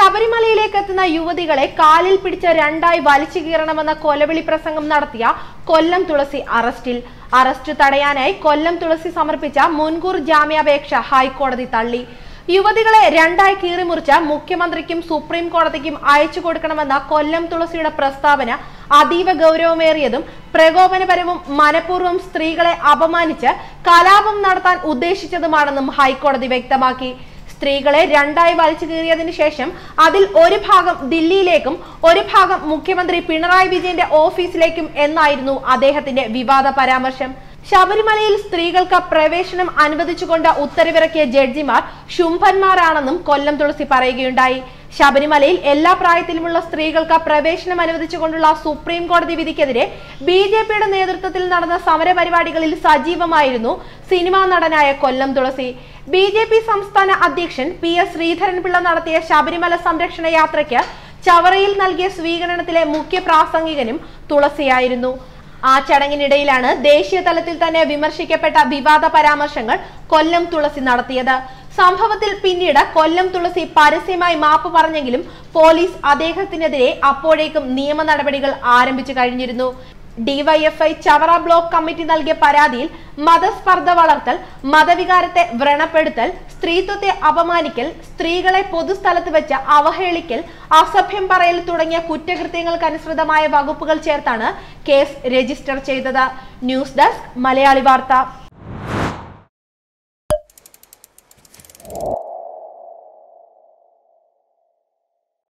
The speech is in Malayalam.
ശബരിമലയിലേക്ക് എത്തുന്ന യുവതികളെ കാലിൽ പിടിച്ച രണ്ടായി വലിച്ചു കീറണമെന്ന കൊലവിളി പ്രസംഗം നടത്തിയ കൊല്ലം തുളസി അറസ്റ്റിൽ. അറസ്റ്റ് തടയാനായി കൊല്ലം തുളസി സമർപ്പിച്ച മുൻകൂർ ജാമ്യാപേക്ഷ ഹൈക്കോടതി തള്ളി. യുവതികളെ രണ്ടായി കീറിമുറിച്ച മുഖ്യമന്ത്രിക്കും സുപ്രീം കോടതിക്കും അയച്ചു കൊടുക്കണമെന്ന കൊല്ലം തുളസിയുടെ പ്രസ്താവന അതീവ ഗൗരവമേറിയതും പ്രകോപനപരവും മനഃപൂർവം സ്ത്രീകളെ അപമാനിച്ച് കലാപം നടത്താൻ ഉദ്ദേശിച്ചതുമാണെന്നും ഹൈക്കോടതി വ്യക്തമാക്കി. സ്ത്രീകളെ രണ്ടായി വലിച്ചു കീറിയതിനു ശേഷം അതിൽ ഒരു ഭാഗം ദില്ലിയിലേക്കും ഒരു ഭാഗം മുഖ്യമന്ത്രി പിണറായി വിജയന്റെ ഓഫീസിലേക്കും എന്നായിരുന്നു അദ്ദേഹത്തിന്റെ വിവാദ പരാമർശം. ശബരിമലയിൽ സ്ത്രീകൾക്ക് പ്രവേശനം അനുവദിച്ചുകൊണ്ട് ഉത്തരവിറക്കിയ ജഡ്ജിമാർ ശുംഭന്മാരാണെന്നും കൊല്ലം തുളസി പറയുകയുണ്ടായി. ശബരിമലയിൽ എല്ലാ പ്രായത്തിലുമുള്ള സ്ത്രീകൾക്ക് പ്രവേശനം അനുവദിച്ചുകൊണ്ടുള്ള സുപ്രീം കോടതി വിധിക്കെതിരെ ബി ജെ പിയുടെ നേതൃത്വത്തിൽ നടന്ന സമരപരിപാടികളിൽ സജീവമായിരുന്നു cinema നടനായ Kollam Thulasi. B J P സംസ്ഥാന അധ്യക്ഷൻ പി എസ് ശ്രീധരൻപിള്ള നടത്തിയ ശബരിമല സംരക്ഷണ യാത്രയ്ക്ക് ചവറയിൽ നൽകിയ സ്വീകരണത്തിലെ മുഖ്യ പ്രാസംഗികനും തുളസിയായിരുന്നു. ആ ചടങ്ങിനിടയിലാണ് ദേശീയ തലത്തിൽ തന്നെ വിമർശിക്കപ്പെട്ട വിവാദ പരാമർശങ്ങൾ കൊല്ലം തുളസി നടത്തിയത്. സംഭവത്തിൽ പിന്നീട് കൊല്ലം തുളസി പരസ്യമായി മാപ്പ് പറഞ്ഞെങ്കിലും പോലീസ് അദ്ദേഹത്തിനെതിരെ അപ്പോഴേക്കും നിയമ നടപടികൾ ആരംഭിച്ചു കഴിഞ്ഞിരുന്നു. ഡിവൈഎഫ്ഐ ചവറ ബ്ലോക്ക് കമ്മിറ്റി നൽകിയ പരാതിയിൽ മതസ്പർദ്ധ വളർത്തൽ മതവികാരത്തെ വ്രണപ്പെടുത്തൽ സ്ത്രീത്വത്തെ അപമാനിക്കൽ സ്ത്രീകളെ പൊതുസ്ഥലത്ത് വെച്ച് അവഹേളിക്കൽ അസഭ്യം പറയൽ തുടങ്ങിയ കുറ്റകൃത്യങ്ങൾക്കനുസൃതമായ വകുപ്പുകൾ ചേർത്താണ് കേസ് രജിസ്റ്റർ ചെയ്തത്. ന്യൂസ് ഡെസ്ക് മലയാളി വാർത്ത.